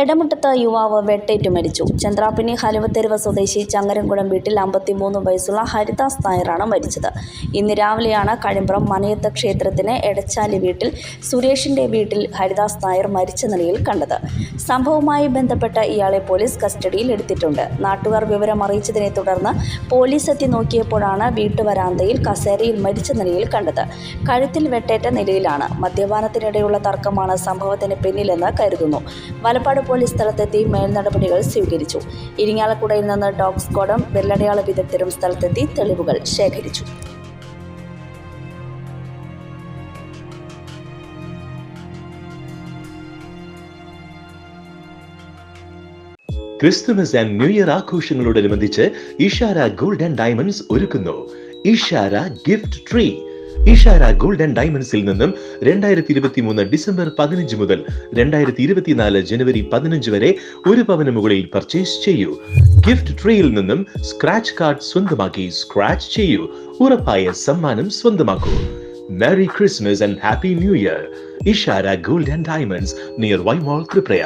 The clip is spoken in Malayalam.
എടമുട്ടത്ത് യുവാവ് വെട്ടേറ്റ് മരിച്ചു. ചന്ദ്രാപ്പിനി ഹലുവത്തെരുവ് സ്വദേശി ചങ്ങരംകുളം വീട്ടിൽ അമ്പത്തിമൂന്ന് വയസ്സുള്ള ഹരിദാസ് നായരാണ് മരിച്ചത്. ഇന്ന് രാവിലെയാണ് കഴിമ്പ്രം മനയത്ത് ക്ഷേത്രത്തിന് എടച്ചാലി വീട്ടിൽ സുരേഷിന്റെ വീട്ടിൽ ഹരിദാസ് നായർ മരിച്ച നിലയിൽ കണ്ടത്. സംഭവവുമായി ബന്ധപ്പെട്ട ഇയാളെ പോലീസ് കസ്റ്റഡിയിൽ എടുത്തിട്ടുണ്ട്. നാട്ടുകാർ വിവരം അറിയിച്ചതിനെ തുടർന്ന് പോലീസ് എത്തി നോക്കിയപ്പോഴാണ് വീട്ടുവരാന്തയിൽ കസേരയിൽ മരിച്ച നിലയിൽ കണ്ടത്. കഴുത്തിൽ വെട്ടേറ്റ നിലയിലാണ്. മദ്യപാനത്തിനിടെയുള്ള തർക്കമാണ് സംഭവത്തിന് പിന്നിലെന്ന് കരുതുന്നു. വലപ്പാട് പോലീസ് സ്ഥലത്തെത്തി മേൽനടപടികൾ സ്വീകരിച്ചു. ഇരിങ്ങാലക്കുടയിൽ നിന്ന് ഡോഗ് സ്ക്വാഡും വെള്ളടയാള വിദഗ്ധരും സ്ഥലത്തെത്തി തെളിവുകൾ ശേഖരിച്ചു. ക്രിസ്തുമസ് ആൻഡ് ന്യൂ ഇയർ ആഘോഷങ്ങളോടനുബന്ധിച്ച് ഇഷാര ഗോൾഡ് ആൻഡ് ഡയമണ്ട്സ് ഒരുക്കുന്നു. Ishara gift tree. Ishara gold and ഡയമണ്ട്സിൽ നിന്നും രണ്ടായിരത്തി ഇരുപത്തി മൂന്ന് ഡിസംബർ പതിനഞ്ച് മുതൽ രണ്ടായിരത്തി ഇരുപത്തിനാല് ജനുവരി പതിനഞ്ച് വരെ ഒരു പവന് മുകളിൽ പർച്ചേസ് ചെയ്യൂ. ഗിഫ്റ്റ് ട്രീയിൽ നിന്നും സ്ക്രാച്ച് കാർഡ് സ്വന്തമാക്കി സ്ക്രാച്ച് ചെയ്യൂ. ഉറപ്പായ സമ്മാനം സ്വന്തമാക്കൂ. Merry Christmas and happy new year. Ishara and diamonds near വൈമോൾ ത്രിപ്രയ